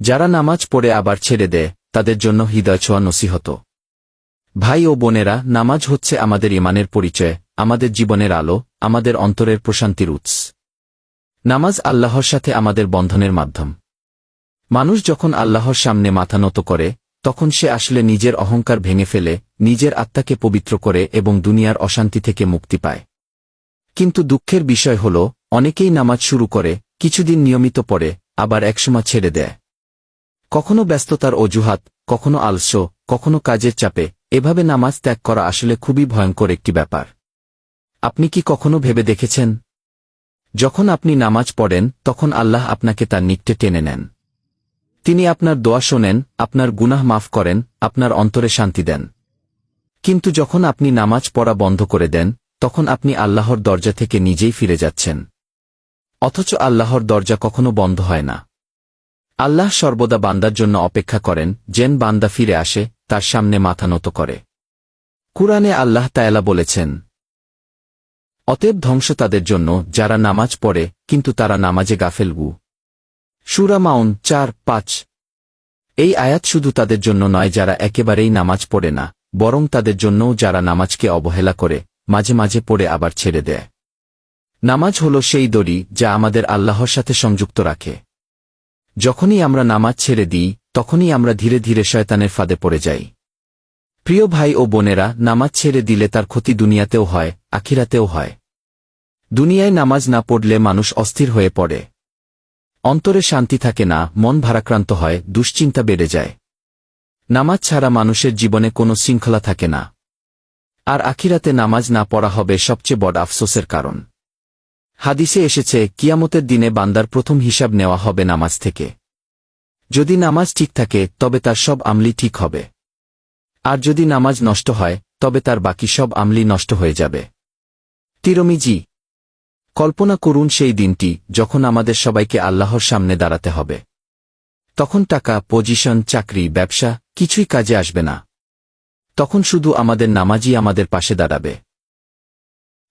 যারা নামাজ পড়ে আবার ছেড়ে দেয়, তাদের জন্য হৃদয় ছোঁয়া নসিহত। ভাই ও বোনেরা, নামাজ হচ্ছে আমাদের ইমানের পরিচয়, আমাদের জীবনের আলো, আমাদের অন্তরের প্রশান্তির উৎস। নামাজ আল্লাহর সাথে আমাদের বন্ধনের মাধ্যম। মানুষ যখন আল্লাহর সামনে মাথা নত করে, তখন সে আসলে নিজের অহংকার ভেঙে ফেলে, নিজের আত্মাকে পবিত্র করে এবং দুনিয়ার অশান্তি থেকে মুক্তি পায়। কিন্তু দুঃখের বিষয় হল, অনেকেই নামাজ শুরু করে, কিছুদিন নিয়মিত পড়ে, আবার একসময় ছেড়ে দেয়। কখনো ব্যস্ততার অজুহাত, কখনো আলস্য, কখনো কাজের চাপে, এভাবে নামাজ ত্যাগ করা আসলে খুবই ভয়ঙ্কর একটি ব্যাপার। আপনি কি কখনো ভেবে দেখেছেন? যখন আপনি নামাজ পড়েন, তখন আল্লাহ আপনাকে তার নিকটে টেনে নেন। তিনি আপনার দোয়া শোনেন, আপনার গুনাহ মাফ করেন, আপনার অন্তরে শান্তি দেন। কিন্তু যখন আপনি নামাজ পড়া বন্ধ করে দেন, তখন আপনি আল্লাহর দরজা থেকে নিজেই ফিরে যাচ্ছেন। অথচ আল্লাহর দরজা কখনো বন্ধ হয় না। আল্লাহ সর্বদা বান্দার জন্য অপেক্ষা করেন, যেন বান্দা ফিরে আসে, তার সামনে মাথা নত করে। কুরআনে আল্লাহ তায়ালা বলেছেন, অতএব ধ্বংস তাদের জন্য, যারা নামাজ পড়ে, কিন্তু তারা নামাজে গাফেলগু সুরা মাউন চার পাঁচ। এই আয়াত শুধু তাদের জন্য নয়, যারা একেবারেই নামাজ পড়ে না, বরং তাদের জন্যও যারা নামাজকে অবহেলা করে, মাঝে মাঝে পড়ে আবার ছেড়ে দেয়। নামাজ হল সেই দড়ি, যা আমাদের আল্লাহর সাথে সংযুক্ত রাখে। যখনই আমরা নামাজ ছেড়ে দিই, তখনই আমরা ধীরে ধীরে শয়তানের ফাঁদে পড়ে যাই। প্রিয় ভাই ও বোনেরা, নামাজ ছেড়ে দিলে তার ক্ষতি দুনিয়াতেও হয়, আখিরাতেও হয়। দুনিয়ায় নামাজ না পড়লে মানুষ অস্থির হয়ে পড়ে। অন্তরে শান্তি থাকে না, মন ভারাক্রান্ত হয়, দুশ্চিন্তা বেড়ে যায়। নামাজ ছাড়া মানুষের জীবনে কোনো শৃঙ্খলা থাকে না। আর আখিরাতে নামাজ না পড়া হবে সবচেয়ে বড় আফসোসের কারণ। হাদিসে এসেছে, কিয়ামতের দিনে বান্দার প্রথম হিসাব নেওয়া হবে নামাজ থেকে। যদি নামাজ ঠিক থাকে, তবে তার সব আমলি ঠিক হবে। আর যদি নামাজ নষ্ট হয়, তবে তার বাকি সব আমলি নষ্ট হয়ে যাবে। তিরমিজি, কল্পনা করুন সেই দিনটি, যখন আমাদের সবাইকে আল্লাহর সামনে দাঁড়াতে হবে। তখন টাকা, পজিশন, চাকরি, ব্যবসা, কিছুই কাজে আসবে না। তখন শুধু আমাদের নামাজই আমাদের পাশে দাঁড়াবে।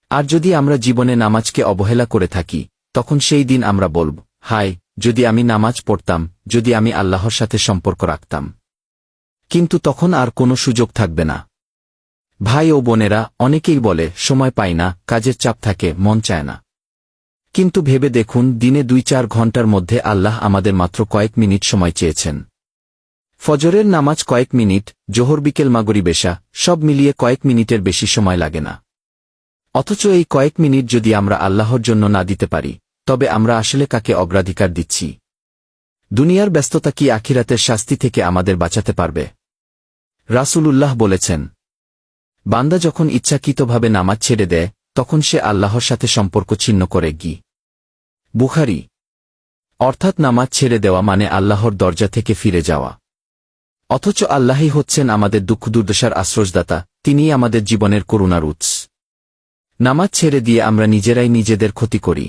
আর যদি আমরা জীবনে নামাজকে অবহেলা করে থাকি, তখন সেই দিন আমরা বলব, হায়, যদি আমি নামাজ পড়তাম, যদি আমি আল্লাহর সাথে সম্পর্ক রাখতাম। কিন্তু তখন আর কোনো সুযোগ থাকবে না। ভাই ও বোনেরা, অনেকেই বলে, সময় পাই না, কাজের চাপ থাকে, মন চায় না। কিন্তু ভেবে দেখুন, দিনে দুই চার ঘণ্টার মধ্যে আল্লাহ আমাদের মাত্র কয়েক মিনিট সময় চেয়েছেন। ফজরের নামাজ কয়েক মিনিট, জোহর বিকেল মাগরি বেশা সব মিলিয়ে কয়েক মিনিটের বেশি সময় লাগে না। অথচ এই কয়েক মিনিট যদি আমরা আল্লাহর জন্য না দিতে পারি, তবে আমরা আসলে কাকে অগ্রাধিকার দিচ্ছি? দুনিয়ার ব্যস্ততা কি আখিরাতের শাস্তি থেকে আমাদের বাঁচাতে পারবে? রাসূলুল্লাহ বলেছেন, বান্দা যখন ইচ্ছাকৃতভাবে নামাজ ছেড়ে দেয়, তখন সে আল্লাহর সাথে সম্পর্ক ছিন্ন করে গি। বুখারি, অর্থাৎ নামাজ ছেড়ে দেওয়া মানে আল্লাহর দরজা থেকে ফিরে যাওয়া। অথচ আল্লাহই হচ্ছেন আমাদের দুঃখ দুর্দশার আশ্রয়দাতা, তিনিই আমাদের জীবনের করুণার উৎস। নামাজ ছেড়ে দিয়ে আমরা নিজেরাই নিজেদের ক্ষতি করি।